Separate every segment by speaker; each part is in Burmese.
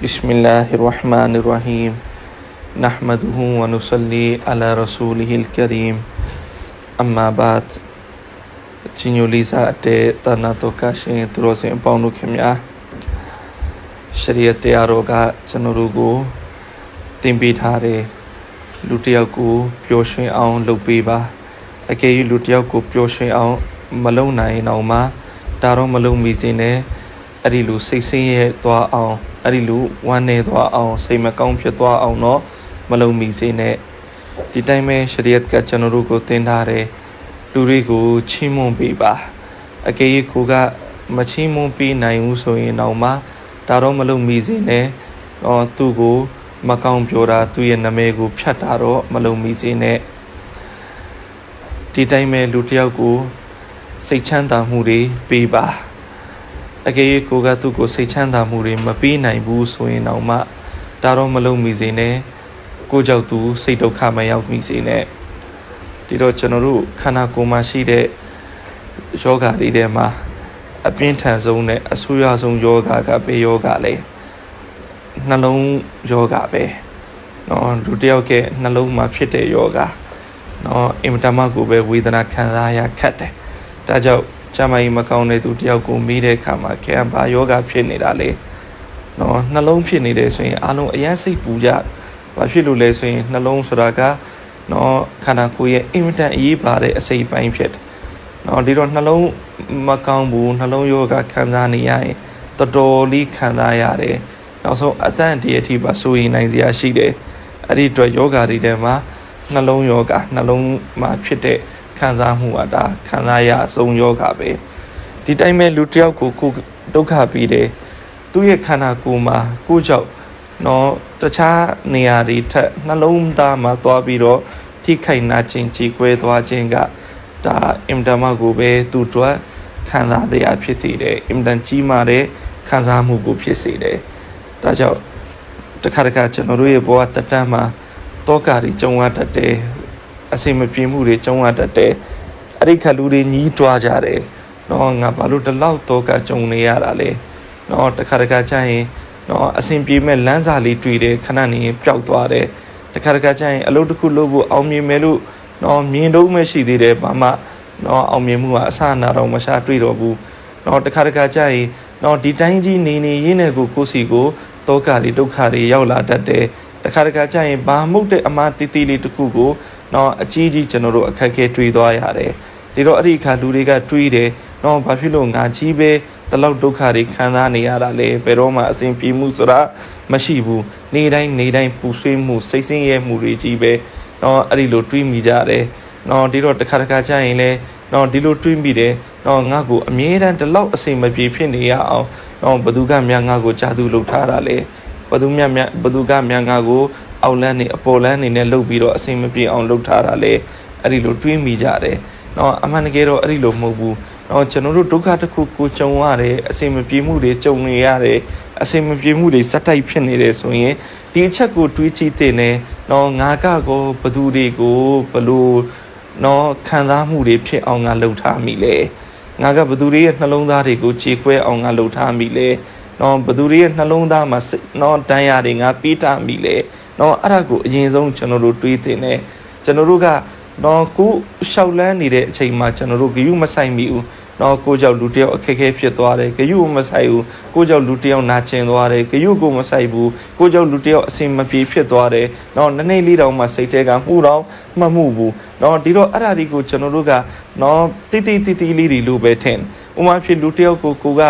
Speaker 1: بسم الله الرحمن الرحيم نحمده ونصلي على رسوله الكريم أما بعد ချင်းညိုလေးစားအတဲ့တဏ္ဍတော်ကရှင်သူတော်စင်အပေါင်းတို့ခင်ဗျာရှရီယတ်တရားတော်ကကျွန်တော်တို့ကိုတင်ပေးထားတဲ့လူတစ်ယောက်ကိုပျော်ရွှင်အောင်လုပ်ပေးပါအကယ်၍လူတစ်ယောက်ကိုပျော်ရွှင်အောင်မလုပ်နိုင်အောင်မှဒါတော့မလုပ်မိစေနဲ့အဲ့ဒီလူစိတ်ဆင်းရဲသွားအောင် အဲ့ဒီလူဝမ်းနေသွားအောင်စိတ်မကောင်းဖြစ်သွားအောင်တော့မလုပ်မိစေနဲ့ဒီတိုင်းပဲရှရီယတ်ကကျွန်တော်တို့ကိုသင်ထားတဲ့လူတွေကိုချီးမွမ်းပေးပါအကယ်၍ကိုကမချီးမွမ်းပေးနိုင်ဘူးဆိုရင်တော့မှဒါတော့မလုပ်မိစေနဲ့တော့သူ့ကိုမကောင်းပြောတာသူ့ရဲ့နာမည်ကိုဖြတ်တာတော့မလုပ်မိစေနဲ့ဒီတိုင်းပဲလူတစ်ယောက်ကိုစိတ်ချမ်းသာမှုတွေပေးပါ အကယ်၍ကိုကသူ့ကိုစိတ်ချမ်းသာမှုတွေမပေးနိုင်ဘူးဆိုရင်တော့မှဒါတော့မလုပ်မိစေနဲ့ကိုကြောင့်သူစိတ်ဒုက္ခမရောက်မိစေနဲ့ ဒီတော့ကျွန်တော်တို့ခန္ဓာကိုယ်မှာရှိတဲ့ယောဂတွေထဲမှာအပြင်းထန်ဆုံးနဲ့အဆူရဆုံးယောဂကဘေးယောဂလေနှလုံးယောဂပဲเนาะလူတစ်ယောက်ကနှလုံးမှာဖြစ်တဲ့ယောဂเนาะအင်မတန်မှကိုပဲဝေဒနာခံစားရခက်တယ်ဒါကြောင့် ကျမကြီးမကောင်းတဲ့သူတယောက်ကိုမေးတဲ့အခါမှာခဲဘာယောဂဖြစ်နေတာလဲနော်နှလုံးဖြစ်နေတယ်ဆိုရင်အလုံးအယမ်းစိတ်ပူကြဘာဖြစ်လို့လဲဆိုရင်နှလုံးဆိုတာကနော်ခန္ဓာကိုယ်ရဲ့အင်မတန်အရေးပါတဲ့အစိတ်ပိုင်းဖြစ်တယ်နော်ဒီတော့နှလုံးမကောင်းဘူးနှလုံးယောဂခံစားနေရရင်တော်တော်လေးခံစားရတယ်နောက်ဆုံးအသံတည်းအထိပါဆိုရင်နိုင်စရာရှိတယ်အဲ့ဒီအတွက်ယောဂါတွေထဲမှာနှလုံးယောဂါနှလုံးမှာဖြစ်တဲ့ ခံစားမှုအတာခံစားရအဆုံးယောဂါပဲ။ဒီတိုင်းပဲလူတစ်ယောက်ကိုကိုယ်ဒုက္ခပြီးတယ်။သူ့ရဲ့ခန္ဓာကိုယ်မှာကိုယ်ကြောင့်နော်တခြားနေရာတွေထက်နှလုံးသားမှာသွားပြီးတော့ထိခိုက်နာခြင်းကြီးကွဲသွားခြင်းကဒါအင်တမကိုပဲသူ့အတွက်ခံစားတရားဖြစ်စေတယ်အင်တန်ကြီးမာတဲ့ခံစားမှုကိုဖြစ်စေတယ်ဒါကြောင့်တစ်ခါတခါကျွန်တော်တို့ရဲ့ဘဝတတန်းမှာတောကတွေကြုံရတတ်တယ် အစိမပြေမှုတွေကြုံရတတ်တယ်အဲ့ဒီခါလူတွေညီးတွားကြတယ်နော်ငါဘာလို့ဒီလောက်တောကကြုံနေရတာလဲနော်တစ်ခါတခါကျရင်နော်အဆင်ပြေမဲ့လမ်းစာလေးတွေ့တယ်ခဏနေရင်ပျောက်သွားတယ်တခါတခါကျရင်အလုပ်တစ်ခုလုပ်ဖို့အောင်မြင်မယ်လို့နော်မြင်တော့မှရှိသေးတယ်ဘာမှနော်အောင်မြင်မှုကအဆအနာတော့မရှာတွေ့တော့ဘူးနော်တခါတခါကျရင်နော်ဒီတိုင်းကြီးနေနေရင်းနဲ့ကိုကိုယ်စီကိုတောကလေးဒုက္ခတွေရောက်လာတတ်တယ်တခါတခါကျရင်ဘာမှုတ်တဲ့အမားတီးတီးလေးတစ်ခုကို နော်အကြီးကြီးကျွန်တော်တို့အခက်အခဲတွေးသွားရတယ်ဒီတော့အဲ့ဒီအခါလူတွေကတွေးတယ်နော်ဘာဖြစ်လို့ငါကြီးပဲဒီလောက်ဒုက္ခတွေခံစားနေရတာလေဘယ်တော့မှအဆင်ပြေမှုဆိုတာမရှိဘူးနေတိုင်းနေတိုင်းပူဆွေးမှုစိတ်ဆင်းရဲမှုတွေကြီးပဲနော်အဲ့ဒီလိုတွေးမိကြတယ်နော်ဒီတော့တစ်ခါတစ်ခါကြာရင်လဲနော်ဒီလိုတွေးမိတယ်နော်ငါ့ကိုအမြဲတမ်းဒီလောက်အဆင်မပြေဖြစ်နေရအောင်နော်ဘသူကများငါ့ကိုကြာသူလုပ်ထားတာလေဘသူများများဘသူကများငါ့ကို အောက်လန်းနေအပေါ်လန်းနေနဲ့လှုပ်ပြီးတော့အစိမ့်မပြေအောင်လှုပ်ထားတာလေအဲ့ဒီလိုတွေးမိကြတယ်။နော်အမှန်တကယ်တော့အဲ့ဒီလိုမဟုတ်ဘူး။နော်ကျွန်တော်တို့ဒုက္ခတစ်ခုကိုကြုံရတယ်အစိမ့်မပြေမှုတွေကြုံနေရတယ်အစိမ့်မပြေမှုတွေစက်တိုက်ဖြစ်နေတယ်ဆိုရင်ဒီအချက်ကိုတွေးကြည့်တဲ့နဲ့နော်ငါကကောဘသူတွေကိုဘလို့နော်ခံစားမှုတွေဖြစ်အောင်ငါလှုပ်ထားမိလေ။ငါကဘသူတွေရဲ့နှလုံးသားတွေကိုခြေခွဲအောင်ငါလှုပ်ထားမိလေ။နော်ဘသူတွေရဲ့နှလုံးသားမှာနော်တန်ရာတွေငါပေးတာမိလေ။ တော့အဲ့ဒါကိုအရင်ဆုံးကျွန်တော်တို့တွေးတဲ့နဲ့ကျွန်တော်တို့ကတော့ကိုရှောက်လန်းနေတဲ့အချိန်မှာကျွန်တော်တို့ဂယုမဆိုင်မိဘူးတော့ကိုကြောင့်လူတယောက်အခက်အခဲဖြစ်သွားတယ်ဂယုမဆိုင်ဘူးကိုကြောင့်လူတယောက်နာကျင်သွားတယ်ဂယုကိုမဆိုင်ဘူးကိုကြောင့်လူတယောက်အစင်မပြေဖြစ်သွားတယ်တော့နည်းနည်းလေးတောင်မှစိတ်ထဲကမှုတော့မမှုဘူးတော့ဒီတော့အဲ့ဒါဒီကိုကျွန်တော်တို့ကနော်တိတိတိတိလေးတွေလိုပဲထင်ဥမာဖြစ်လူတယောက်ကိုကိုက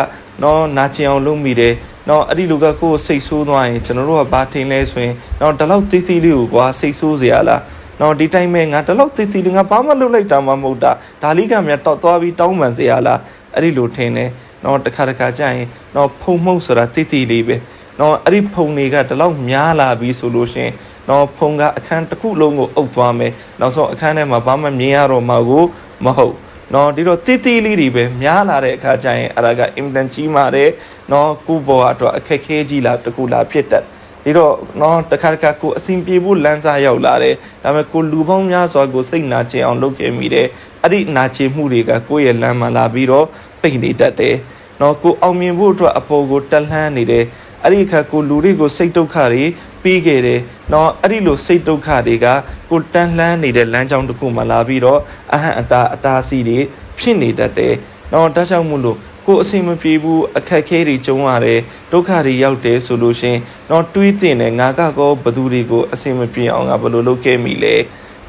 Speaker 1: နော်နာကျင်အောင်လုပ်မိတယ် နော်အဲ့ဒီလူကကိုယ်စိတ်ဆိုးသွားရင်ကျွန်တော်တို့ကဘာထင်လဲဆိုရင်နော်ဒီလောက်တိတိလေးကိုကွာစိတ်ဆိုးစရာလားနော်ဒီတိုင်းပဲငါဒီလောက်တိတိလေးငါဘာမှလုပ်လိုက်တာမှမဟုတ်တာဒါလိကများတောက်သွားပြီးတောင်းပန်စရာလားအဲ့ဒီလိုထင်တယ်နော်တခါတခါကြာရင်နော်ဖုံမှုတ်ဆိုတာတိတိလေးပဲနော်အဲ့ဒီဖုံတွေကဒီလောက်များလာပြီဆိုလို့ရှင်နော်ဖုံကအခန်းတစ်ခုလုံးကိုအုပ်သွားမယ်နောက်ဆုံးအခန်းထဲမှာဘာမှမြင်ရတော့မှာကိုမဟုတ် နော်ဒီတော့တီတီလေးတွေပဲများလာတဲ့အခါကျရင်အဲ့ဒါကအင်တန်ကြီးမာတဲ့နော်ကိုဘောအတွက်အခက်ခဲကြီးလာတကူလာဖြစ်တတ်ဒီတော့နော်တခါတခါကိုအစဉ်ပြေဖို့လမ်းစာရောက်လာတယ်ဒါပေမဲ့ကိုလူပေါင်းများစွာကိုစိတ်နာကျင်အောင်လုပ်ကြမိတယ်အဲ့ဒီနာကျင်မှုတွေကကိုယ့်ရဲ့လမ်းမှာလာပြီးတော့ပိတ်နေတတ်တယ်နော်ကိုအောင်မြင်ဖို့အတွက်အပေါ်ကိုတက်လှမ်းနေတယ်အဲ့ဒီအခါကိုလူတွေကိုစိတ်ဒုက္ခတွေ ပြီးခဲ့တယ်နော်အဲ့ဒီလိုစိတ်ဒုက္ခတွေကကိုတန်းလှမ်းနေတဲ့လမ်းကြောင်းတစ်ခုမှလာပြီးတော့အဟံအတာအတားစီတွေဖြစ်နေတတ်တယ်နော်ဒါကြောင့်မို့လို့ကိုအဆင်မပြေဘူးအခက်ခဲတွေကြုံရတယ်ဒုက္ခတွေရောက်တယ်ဆိုလို့ရှင်တော့တွေးတင်တယ်ငါကကောဘသူတွေကိုအဆင်မပြေအောင်ငါဘယ်လိုလုပ်ခဲ့မိလဲ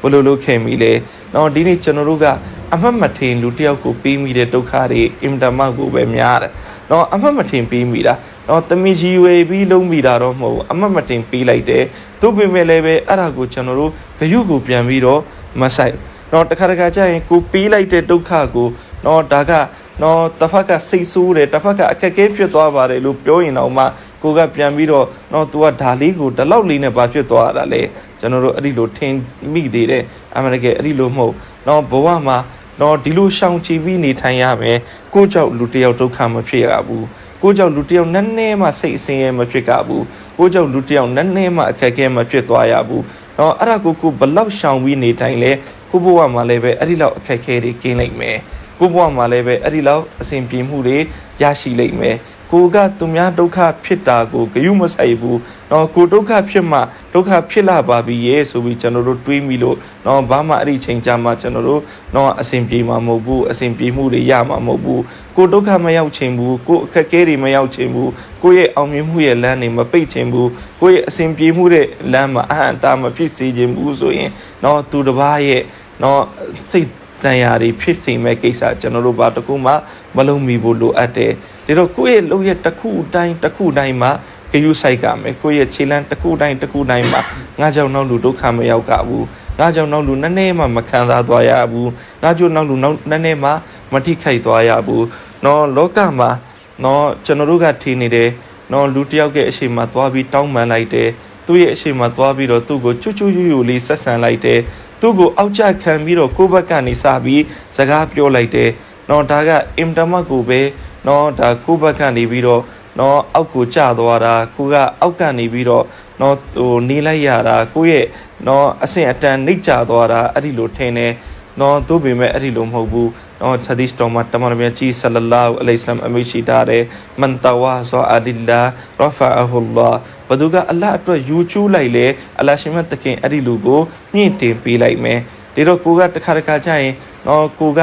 Speaker 1: ဘယ်လိုလုပ်ခဲ့မိလဲတော့ဒီနေ့ကျွန်တော်တို့ကအမှတ်မထင်လူတစ်ယောက်ကိုပြီးမိတဲ့ဒုက္ခတွေအင်တာမကိုပဲများတယ်တော့အမှတ်မထင်ပြီးမိတာ တော့တမီကြီးဝေပြီးလုံးမိတာတော့မဟုတ်ဘူးအမှတ်မတင်ပြီးလိုက်တယ်သူပြင်မဲ့လည်းပဲအဲ့ဒါကိုကျွန်တော်တို့ဂယုကိုပြန်ပြီးတော့မဆိုင်တော့တခါတခါကျရင်ကိုပြီးလိုက်တဲ့ဒုက္ခကိုတော့ဒါကနော်တစ်ဖက်ကစိတ်ဆိုးတယ်တစ်ဖက်ကအခက်အခဲဖြစ်သွားပါတယ်လို့ပြောရင်တော့မှကိုကပြန်ပြီးတော့နော် तू ကဒါလေးကိုဒီလောက်လေးနဲ့ဘာဖြစ်သွားတာလဲကျွန်တော်တို့အဲ့ဒီလိုထင်မိသေးတယ်အမှန်တကယ်အဲ့ဒီလိုမဟုတ်နော်ဘဝမှာနော်ဒီလိုရှောင်ကြဉ်ပြီးနေထိုင်ရမယ်ကိုကြောင့်လူတစ်ယောက်ဒုက္ခမဖြစ်ရဘူး ကိုကြောင့်လူတစ်ယောက်နည်းနည်းမှစိတ်အဆင်းရဲမဖြစ်ကြဘူးကိုကြောင့်လူတစ်ယောက်နည်းနည်းမှအခက်အခဲမဖြစ်သွားရဘူးနော်အဲ့ဒါကိုကိုဘလောက်ရှောင်ပြီးနေထိုင်လဲကိုဘဝမှာလည်းပဲအဲ့ဒီလောက်အခက်အခဲတွေကင်းလိုက်မယ်ကိုဘဝမှာလည်းပဲအဲ့ဒီလောက်အဆင်ပြေမှုတွေရရှိလိမ့်မယ် ကိုကသူများဒုက္ခဖြစ်တာကိုဂယုမဆိုင်ဘူးเนาะကိုဒုက္ခဖြစ်မှဒုက္ခဖြစ်လာပါပြီရဲ့ဆိုပြီးကျွန်တော်တို့တွေးမိလို့เนาะဘာမှအဲ့ဒီချိန်ကြမှာကျွန်တော်တို့เนาะအဆင်ပြေမှာမဟုတ်ဘူးအဆင်ပြေမှုတွေရမှာမဟုတ်ဘူးကိုဒုက္ခမရောက်ချင်ဘူးကိုအခက်အခဲတွေမရောက်ချင်ဘူးကိုရဲ့အောင်မြင်မှုရဲ့လမ်းတွေမပိတ်ချင်ဘူးကိုရဲ့အဆင်ပြေမှုတဲ့လမ်းမှာအဟံတာမဖြစ်စေချင်ဘူးဆိုရင်เนาะသူတစ်ပါးရဲ့เนาะစိတ်တန်ရာတွေဖြစ်စေမဲ့ကိစ္စကျွန်တော်တို့ဘာတစ်ခုမှမလုံးမိဖို့လိုအပ်တယ် ဒါတော့ကိုယ့်ရဲ့လုပ်ရဲ့တစ်ခုတိုင်းတစ်ခုတိုင်းမှာဂယုစိုက်ကမယ်ကိုယ့်ရဲ့ခြေလမ်းတစ်ခုတိုင်းတစ်ခုတိုင်းမှာငါကြောင့်နောက်လူဒုက္ခမရောက်ကဘူးငါကြောင့်နောက်လူနည်းနည်းမှမခံစားသွားရဘူးငါကြောင့်နောက်လူနောက်နည်းနည်းမှမထိခိုက်သွားရဘူးနော်လောကမှာနော်ကျွန်တော်တို့ကထင်နေတယ်နော်လူတစ်ယောက်ရဲ့အရှိမသွားပြီးတောင်းပန်လိုက်တယ်သူ့ရဲ့အရှိမသွားပြီးတော့သူ့ကိုချွတ်ချွတ်ယူယူလေးဆက်ဆံလိုက်တယ်သူ့ကိုအောက်ကျခံပြီးတော့ကိုယ့်ဘက်ကနေစပြီးစကားပြောလိုက်တယ်။နော်ဒါကအင်တမတ်ကိုပဲ နော်ဒါကိုယ့်ဘက်ကနေပြီးတော့နော်အောက်ကိုကျသွားတာကိုကအောက်ကနေပြီးတော့နော်ဟိုနေလိုက်ရတာကိုယ့်ရဲ့နော်အဆင့်အတန်နှိပ်ကျသွားတာအဲ့ဒီလိုထင်တယ်။နော်သို့ပေမဲ့အဲ့ဒီလိုမဟုတ်ဘူး။နော်ဟဒီစ်တော်မှာတမန်တော်မြတ်ကြီးဆလလာဟူအလိုင်စလမ်အမိရှိတာတဲ့မန်တဝါဇာအဒီလာရဖာအဟူလာဘသူကအလ္လာဟ်အတွက်ယူချူးလိုက်လေအလ္လာဟ်ရှင်မတခင်အဲ့ဒီလူကိုမြင့်တင်ပေးလိုက်မယ်ဒီတော့ကိုကတစ်ခါတစ်ခါကျရင်နော်ကိုက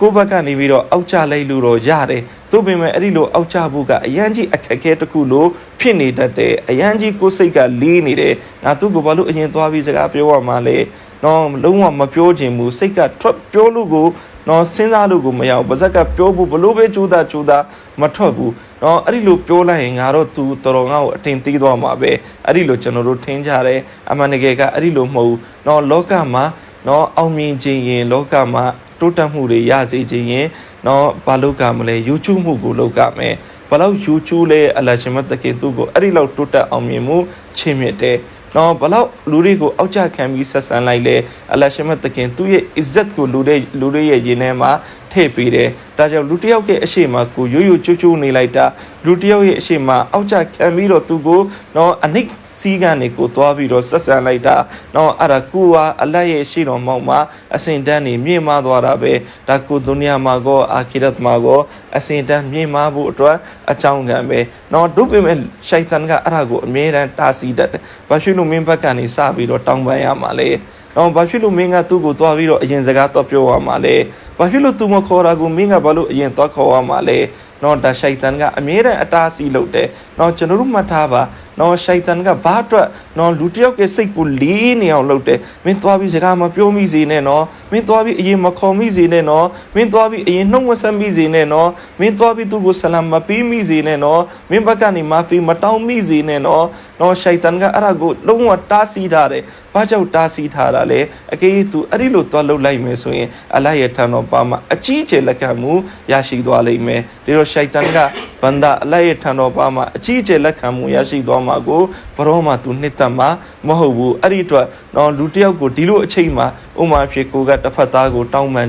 Speaker 1: ကိုဘက်ကနေပြီးတော့အောက်ကျလိုက်လို့တော့ရတယ်သို့ပေမဲ့အဲ့ဒီလိုအောက်ကျဖို့ကအရန်ကြီးအခက်အခဲတစ်ခုလို့ဖြစ်နေတတ်တယ်အရန်ကြီးကိုယ်စိတ်ကလေးနေတယ်ငါသူ့ကိုဘာလို့အရင်သွားပြီးစကားပြောရမှာလဲနော်လုံးဝမပြောချင်ဘူးစိတ်ကထွက်ပြောလို့ကိုနော်စဉ်းစားလို့ကိုမရဘူးပါဇက်ကပြောဖို့ဘလို့ပဲကြိုးစားကြိုးစားမထွက်ဘူးနော်အဲ့ဒီလိုပြောလိုက်ရင်ငါတော့သူတော်တော်ငါ့ကိုအတင်သေးသွားမှာပဲအဲ့ဒီလိုကျွန်တော်တို့ထင်ကြတယ်အမှန်တကယ်ကအဲ့ဒီလိုမဟုတ်ဘူးနော်လောကမှာနော်အောင်မြင်ခြင်းရင်လောကမှာ တိုးတက်မှုတွေရစေခြင်းရင်နော်ဘာလုပ်ကမလဲ YouTube မှုကိုလုပ်ကမယ်ဘလောက် YouTube လဲအလရှင်မတကေသူ့ကိုအဲ့ဒီလောက်တိုးတက်အောင်မြင်မှုချင်းမြတ်တယ်နော်ဘလောက်လူတွေကိုအောက်ကျခံပြီးဆက်ဆံလိုက်လေအလရှမတ်တခင်သူ့ရဲ့ izzat ကိုလူတွေလူတွေရဲ့ရင်ထဲမှာထည့်ပေးတယ်ဒါကြောင့်လူတစ်ယောက်ရဲ့အရှိမကိုရိုးရိုးချိုးချိုးနေလိုက်တာလူတစ်ယောက်ရဲ့အရှိမအောက်ကျခံပြီးတော့သူကိုနော်အနိတ် စီးကနေကိုသွားပြီးတော့ဆက်ဆံလိုက်တာနော်အဲ့ဒါကိုဟာအလတ်ရဲ့ရှိတော်မောက်မှာအစင်တန်းနေမြင့်မားသွားတာပဲဒါကိုဒုနီယာမှာကောအာခိရတ်မှာကောအစင်တန်းမြင့်မားဖို့အတွက်အကြောင်းကံပဲနော်ဒုပေမဲ့ရှိုက်တန်ကအဲ့ဒါကိုအမြဲတမ်းတားဆီးတတ်တယ်ဘာဖြစ်လို့မင်းဘက်ကနေစပြီးတော့တောင်းပန်ရမှာလဲတော့ဘာဖြစ်လို့မင်းကသူ့ကိုသွားပြီးတော့အရင်စကားတော့ပြောရမှာလဲဘာဖြစ်လို့သူမခေါ်တာကိုမင်းကဘာလို့အရင်သွားခေါ်ရမှာလဲနော်ဒါရှိုက်တန်ကအမြဲတမ်းအတားဆီးလုပ်တယ်နော်ကျွန်တော်တို့မှတ်ထားပါ နော်ရှိုက်တန်ကဘာအတွက်နော်လူတစ်ယောက်ရဲ့စိတ်ကိုလေးနေအောင်လုပ်တယ်မင်းသွားပြီးစကားမပြောမိစေနဲ့နော်မင်းသွားပြီးအရင်မခေါ်မိစေနဲ့နော်မင်းသွားပြီးအရင်နှုတ်မဆက်မိစေနဲ့နော်မင်းသွားပြီးသူ့ကိုဆလမ်မပေးမိစေနဲ့နော်မင်းဘက်ကနေမာဖီမတောင်းမိစေနဲ့နော်နော်ရှိုက်တန်ကအဲ့ဒါကိုလုံးဝတားဆီးထားတယ်ဘာကြောင့်တားဆီးထားတာလဲအကေးသူအဲ့ဒီလိုသွားလုပ်လိုက်မယ်ဆိုရင်အလရဲ့ထံတော်ပါမှာအကြီးအကျယ်လက်ခံမှုရရှိသွားလိမ့်မယ်ဒီတော့ရှိုက်တန်ကဘန္တာအလရဲ့ထံတော်ပါမှာအကြီးအကျယ်လက်ခံမှုရရှိသွားမှာကိုဘရောမှာသူနှစ်သက်မှာမဟုတ်ဘူးအဲ့ဒီအတွက်တော့လူတစ်ယောက်ကိုဒီလိုအချိန်မှာဥမာဖြစ်ကိုကတစ်ဖက်သားကိုတောင်းပန်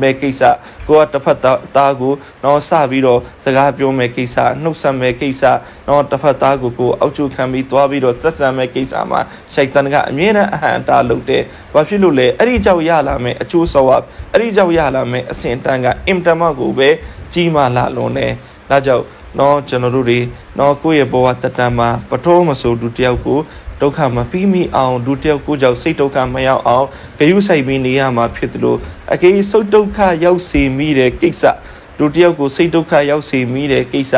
Speaker 1: မဲ့ကိစ္စကိုကတစ်ဖက်သားကိုတော့စပြီးတော့စကားပြောမဲ့ကိစ္စနှုတ်ဆက်မဲ့ကိစ္စတော့တစ်ဖက်သားကိုကိုအောက်ကျခံပြီးသွားပြီးတော့ဆက်ဆံမဲ့ကိစ္စမှာရှိုက်တန်ကအမြဲတမ်းအဟံတားလုပ်တယ်ဘာဖြစ်လို့လဲအဲ့ဒီကြောင့်ရလာမဲ့အကျိုးဆောဝအဲ့ဒီကြောင့်ရလာမဲ့အစင်တန်ကအင်တမကိုပဲကြီးမားလာလွန်တယ် ဒါဒါကြောင့်နော်ကျွန်တော်တို့တွေနော်ကိုယ့်ရဲ့ဘဝတတန်မှာပထမဆိုလူတစ်ယောက်ကိုဒုက္ခမပြီးမိအောင်လူတစ်ယောက်ကိုကြောင့်စိတ်ဒုက္ခမရောက်အောင်ဂရုစိုက်ပြီးနေရမှာဖြစ်တယ်လို့အကေစုတ်ဒုက္ခရောက်စေမိတဲ့ကိစ္စလူတစ်ယောက်ကိုစိတ်ဒုက္ခရောက်စေမိတဲ့ကိစ္စ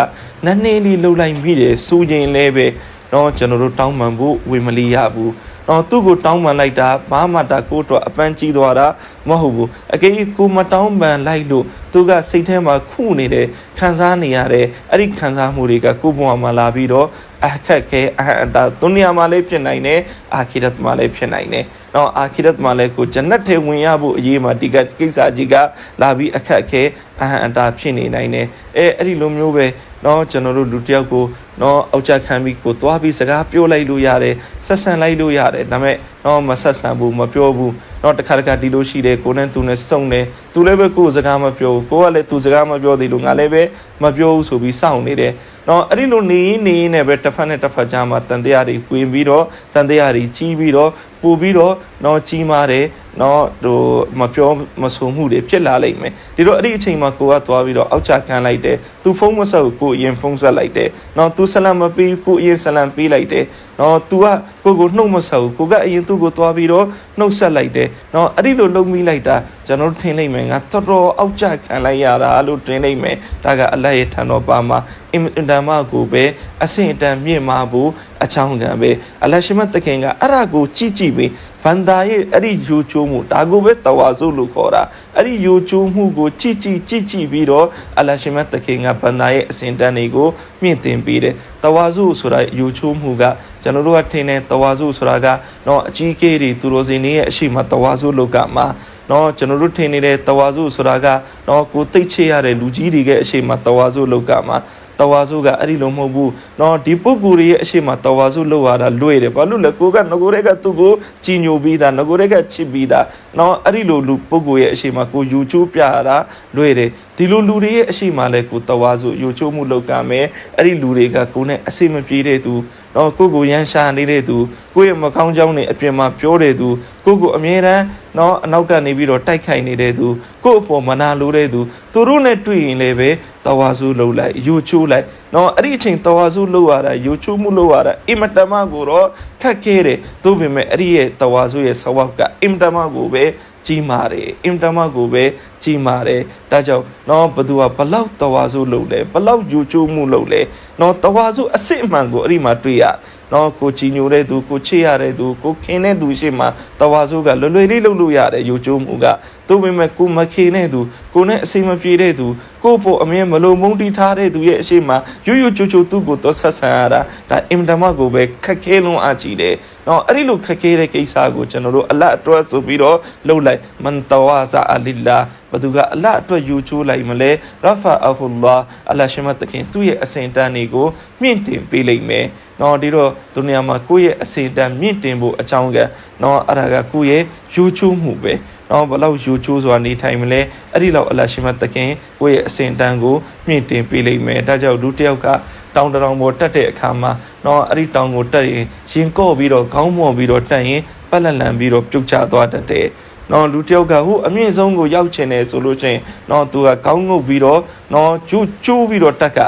Speaker 1: နည်းနည်းလေးလှုပ်လိုက်မိတယ်စူရင်လည်းပဲတော့ကျွန်တော်တို့တောင်းပန်ဖို့ဝေမလီရဘူး တော့သူ့ကိုတောင်းပန်လိုက်တာဘာမှတာကိုတော့အပန်းကြီးသွားတာမဟုတ်ဘူးအကေကိုမတောင်းပန်လိုက်လို့သူကစိတ်ထဲမှာခုနေတယ်ခံစားနေရတယ်အဲ့ဒီခံစားမှုတွေကကိုယ့်ဘဝမှာလာပြီးတော့အခက်ခဲအဟံတာဒုနီယာမှာလည်းဖြစ်နိုင်တယ်အာခိရတ်မှာလည်းဖြစ်နိုင်တယ်တော့အာခိရတ်မှာလည်းကိုဂျန်နတ်ထဲဝင်ရဖို့အရေးမှာဒီကကိစ္စကြီးကလာပြီးအခက်ခဲအဟံတာဖြစ်နေနိုင်တယ်အဲအဲ့ဒီလိုမျိုးပဲတော့ကျွန်တော်တို့လူတစ်ယောက်ကိုတော့အောက်ချခံပြီးကိုသွားပြီးစကားပြောလိုက်လို့ရတယ်ဆက်ဆံလိုက်လို့ရတယ်ဒါပေမဲ့ တော့မဆက်ဆံဘူးမပြောဘူးတော့တစ်ခါတစ်ခါဒီလိုရှိတယ်ကိုနဲ့သူနဲ့စုံတယ်သူလည်းပဲကိုယ်စကားမပြောဘူးကိုကလည်းသူစကားမပြောသေးလို့ငါလည်းပဲမပြောဘူးဆိုပြီးစောင့်နေတယ်တော့အဲ့ဒီလိုနေရင်နေရင်လည်းပဲတစ်ဖက်နဲ့တစ်ဖက်ကြားမှာတန်တရားတွေ꿰ပြီးတော့တန်တရားတွေကြီးပြီးတော့ပို့ပြီးတော့တော့ကြီးမားတယ်နော်ဟိုမပြောမဆိုမှုတွေဖြစ်လာလိမ့်မယ်ဒီတော့အဲ့ဒီအချိန်မှာကိုကသွားပြီးတော့အောက်ချခံလိုက်တယ်သူဖုန်းမဆက်ဘူးကိုအရင်ဖုန်းဆက်လိုက်တယ်နော်သူဆလမ်မပေးကိုအရင်ဆလမ်ပေးလိုက်တယ်နော်သူကကိုကိုနှုတ်မဆက်ဘူးကိုကအရင်သူ့ကိုသွားပြီးတော့နှုတ်ဆက်လိုက်တယ်နော်အဲ့ဒီလိုလုံမိလိုက်တာကျွန်တော်ထင်လိုက်မယ်ငါတော်တော်အောက်ချခံလိုက်ရတာလို့ထင်လိုက်မယ်ဒါကအလတ်ရဲ့ထံတော်ပါမှာအင်တန်မကိုပဲအဆင့်အတန်မြင့်မာဖို့အချောင်းကံပဲအလရှိမတ်တခင်ကအဲ့ဒါကိုကြည့်ကြည့်ပြီးဗန္တာရဲ့အဲ့ဒီယူချိုးမှုဒါကိုပဲတဝါစုလို့ခေါ်တာအဲ့ဒီယူချိုးမှုကိုကြည့်ကြည့်ကြည့်ကြည့်ပြီးတော့အလရှိမတ်တခင်ကဗန္တာရဲ့အစဉ်တန်းတွေကိုမြင့်တင်ပေးတယ်တဝါစုဆိုတာယူချိုးမှုကကျွန်တော်တို့ကထင်တယ်တဝါစုဆိုတာကတော့အကြီးကြီးတွေသူတို့စင်တွေရဲ့အရှိမတဝါစုလောကမှာနော်ကျွန်တော်တို့ထင်နေတဲ့တဝါစုဆိုတာကနော်ကိုသိတ်ချရတဲ့လူကြီးတွေရဲ့အရှိမတဝါစုလောကမှာ တဝါစုကအဲ့ဒီလိုမဟုတ်ဘူးနော်ဒီပုဂ္ဂိုလ်ရဲ့အရှိမတဝါစုလောက်ရတာလွေတယ်ဘာလို့လဲကိုကငကိုရဲကသူ့ကိုကြည်ညိုပြီးသားငကိုရဲကချစ်ပြီးသားနော်အဲ့ဒီလိုလူပုဂ္ဂိုလ်ရဲ့အရှိမကိုယူချိုးပြရတာလွေတယ်ဒီလိုလူတွေရဲ့အရှိမလဲကိုတဝါစုယူချိုးမှုလောက်ကမယ်အဲ့ဒီလူတွေကကိုနဲ့အစိမပြေတဲ့သူနော်ကိုကိုရန်ရှာနေတဲ့သူကိုရဲ့မကောင်းကြောင်းတွေအပြင်မှာပြောတဲ့သူကိုကိုအမြဲတမ်းနော်အနောက်ကနေပြီးတော့တိုက်ခိုက်နေတဲ့သူကို့အပေါ်မနာလိုတဲ့သူသူတို့နဲ့တွေ့ရင်လည်းပဲ တဝါစုလှုပ်လိုက်ယူချိုးလိုက်နော်အဲ့ဒီအချိန်တဝါစုလှုပ်ရတာယူချိုးမှုလှုပ်ရတာအင်မတမကိုတော့ခက်ခဲတယ်သို့ပေမဲ့အဲ့ဒီရဲ့တဝါစုရဲ့ဆဝတ်ကအင်မတမကိုပဲကြီးမာတယ်အင်တမကိုပဲကြီးမာတယ်ဒါကြောင့်နော်ဘသူကဘလောက်တဝါစုလုပ်လဲဘလောက်ယူချိုးမှုလုပ်လဲနော်တဝါစုအစစ်အမှန်ကိုအဲ့ဒီမှာတွေ့ရ နော်ကိုချီညိုတဲ့သူကိုချစ်ရတဲ့သူကိုခင်တဲ့သူရှိမှတဝါစုကလွယ်လွယ်လေးလုပ်လို့ရတယ်ယူချိုးမှုကသို့ပေမဲ့ကိုမခင်တဲ့သူကိုနဲ့အစိမပြေတဲ့သူကိုဖို့အမြဲမလုံမုန်းတီးထားတဲ့သူရဲ့အရှိမရွရွချိုချိုသူ့ကိုတော့ဆက်ဆံရတာဒါအင်တမကိုပဲခက်ခဲလုံးအားကြီးတယ် နော်အဲ့ဒီလိုခက်ခဲတဲ့ကိစ္စကိုကျွန်တော်တို့အလတ်အတွက်ဆိုပြီးတော့လှုပ်လိုက်မန်တဝါဇာအလ illah ဘသူကအလတ်အတွက်ယူချိုးလိုက်မလဲရဖာအဟူလာအလရှိမတ်တခင်သူ့ရဲ့အစဉ်တန်းတွေကိုမြင့်တင်ပေးလိုက်မယ်နော်ဒီတော့ဒုနီယာမှာကိုယ့်ရဲ့အစဉ်တန်းမြင့်တင်ဖို့အကြောင်းကနော်အဲ့ဒါကကိုယ့်ရဲ့ယူချိုးမှုပဲနော်ဘလောက်ယူချိုးစွာနေထိုင်မလဲအဲ့ဒီလောက်အလရှိမတ်တခင်ကိုယ့်ရဲ့အစဉ်တန်းကိုမြင့်တင်ပေးလိုက်မယ်ဒါကြောင့်လူတစ်ယောက်က တောင်တရောင်ပေါ်တက်တဲ့အခါမှာတော့အဲ့ဒီတောင်ကိုတက်ရင်ရင်ကော့ပြီးတော့ခေါင်းမော့ပြီးတော့တက်ရင်ပတ်လည်လန်ပြီးတော့ပြုတ်ကျသွားတတ်တယ်နော်လူတယောက်ကဟိုအမြင့်ဆုံးကိုရောက်ချင်တယ်ဆိုလို့ချင်းနော်သူကခေါင်းငုပ်ပြီးတော့နော်ကျူးကျူးပြီးတော့တက်က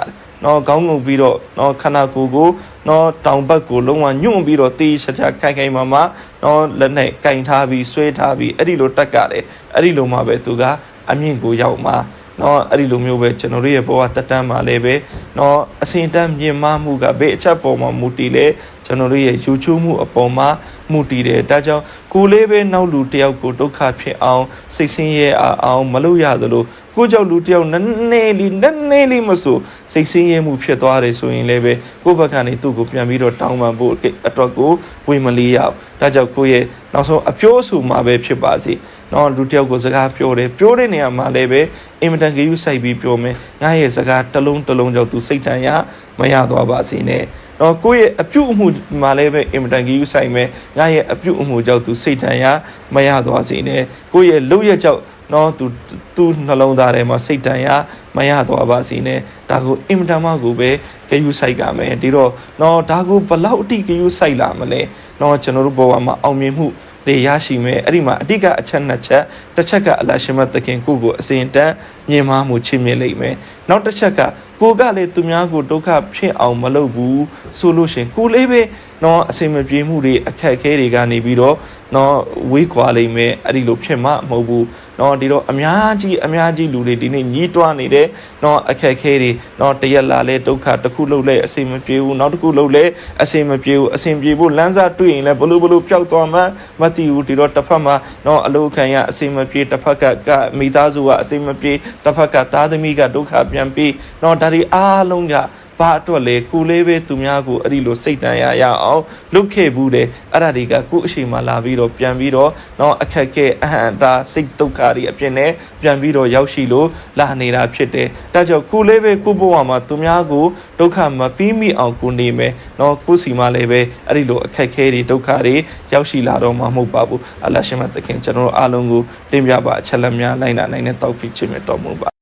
Speaker 1: နော်ခေါင်းငုပ်ပြီးတော့နော်ခန္ဓာကိုယ်ကိုနော်တောင်ဘက်ကိုလုံးဝညွန့်ပြီးတော့တေးချာချာခိုင်ခိုင်မာမာနော်လက်နဲ့ကင်ထားပြီးဆွဲထားပြီးအဲ့ဒီလိုတက်ကတယ်အဲ့ဒီလိုမှပဲသူကအမြင့်ကိုရောက်မှာ နော်အဲ့ဒီလိုမျိုးပဲကျွန်တော်တို့ရဲ့ဘဝတက်တန်းမှာလည်းပဲနော်အစင်တန်းမြင့်မားမှုကဘယ်အချက်ပေါ်မှာမူတည်လဲကျွန်တော်တို့ရဲ့ယူချိုးမှုအပေါ်မှာမူတည်တယ်ဒါကြောင့်ကိုလေးပဲနောက်လူတယောက်ကိုဒုက္ခဖြစ်အောင်စိတ်ဆင်းရဲအောင်မလုပ်ရသလိုကိုကြောင့်လူတယောက်နည်းနည်းလေးနည်းနည်းလေးမဆိုစိတ်ဆင်းရဲမှုဖြစ်သွားတယ်ဆိုရင်လည်းပဲကိုယ့်ဘက်ကနေသူ့ကိုပြန်ပြီးတော့တောင်းပန်ဖို့အတွက်ကိုဝေမလေးရအောင်ဒါကြောင့်ကိုယ့်ရဲ့နောက်ဆုံးအပြိုးအဆူမှာပဲဖြစ်ပါစေ နော်လူတယောက်ကိုစကားပြောတယ်ပြောတဲ့နေရာမှာလည်းပဲအင်မတန်ကြယူဆိုင်ပြီးပြောမယ်ငါရဲ့စကားတစ်လုံးတစ်လုံးကြောင့်သူစိတ်တန်ရမရသွားပါစေနဲ့နော်ကိုယ့်ရဲ့အပြုတ်အမှုမှာလည်းပဲအင်မတန်ကြယူဆိုင်မယ်ငါရဲ့အပြုတ်အမှုကြောင့်သူစိတ်တန်ရမရသွားစေနဲ့ကိုယ့်ရဲ့လုပ်ရကြောင့်နော်သူသူနှလုံးသားထဲမှာစိတ်တန်ရမရသွားပါစေနဲ့ဒါကိုအင်မတန်မှကိုပဲကြယူဆိုင်ကြမယ်ဒီတော့နော်ဒါကိုဘလောက်အထိကြယူဆိုင်လာမလဲနော်ကျွန်တော်တို့ဘဝမှာအောင်မြင်မှု တွေရရှိမယ်အဲ့ဒီမှာအဓိကအချက်နှစ်ချက်တစ်ချက်ကအလရှင်မတ်သခင်ကိုကိုအစဉ်တန်းမြင်မမှုချစ်မြင်လိမ့်မယ်နောက်တစ်ချက်ကကိုကလည်းသူများကိုဒုက္ခဖြစ်အောင်မလုပ်ဘူးဆိုလို့ရှရင်ကိုလေးပဲ နော်အစင်မပြေမှုတွေအခက်အခဲတွေကနေပြီးတော့နော်ဝေးခွာလိမ့်မယ်အဲ့ဒီလိုဖြစ်မှမဟုတ်ဘူးနော်ဒီတော့အများကြီးအများကြီးလူတွေဒီနေ့ညီးတွားနေတယ်နော်အခက်အခဲတွေနော်တရက်လာလဲဒုက္ခတစ်ခုလုံးလဲအစင်မပြေဘူးနောက်တစ်ခုလုံးလဲအစင်မပြေဘူးအစင်ပြေဖို့လမ်းစာတွေ့ရင်လဲဘလို့ဘလို့ပျောက်သွားမှမသိဘူးဒီတော့တစ်ဖက်မှာနော်အလိုခံရအစင်မပြေတစ်ဖက်ကကမိသားစုကအစင်မပြေတစ်ဖက်ကသားသမီးကဒုက္ခပြန်ပြီးနော်ဒါတွေအားလုံးက ဘာအတွက်လဲကိုလေးပဲသူများကိုအဲ့ဒီလိုစိတ်တန်ရရအောင်လုတ်ခဲ့ဘူးတယ်အဲ့ဒါတွေကကိုယ့်အရှိန်မှလာပြီးတော့ပြန်ပြီးတော့တော့အခက်ခဲအဟံတာစိတ်ဒုက္ခတွေအဖြစ်နဲ့ပြန်ပြီးတော့ရောက်ရှိလို့လာနေတာဖြစ်တယ်ဒါကြောင့်ကိုလေးပဲကိုယ့်ဘဝမှာသူများကိုဒုက္ခမပြီးမိအောင်ကိုနေမယ်တော့ကိုယ့်စီမှာလည်းပဲအဲ့ဒီလိုအခက်ခဲတွေဒုက္ခတွေရောက်ရှိလာတော့မှာမဟုတ်ပါဘူးအလ္လာဟ်ရှင်မသခင်ကျွန်တော်တို့အားလုံးကိုတင်ပြပါအချက်လက်များလိုက်နာနိုင်တဲ့တောက်ဖီချင်မြတ်တော်မူပါ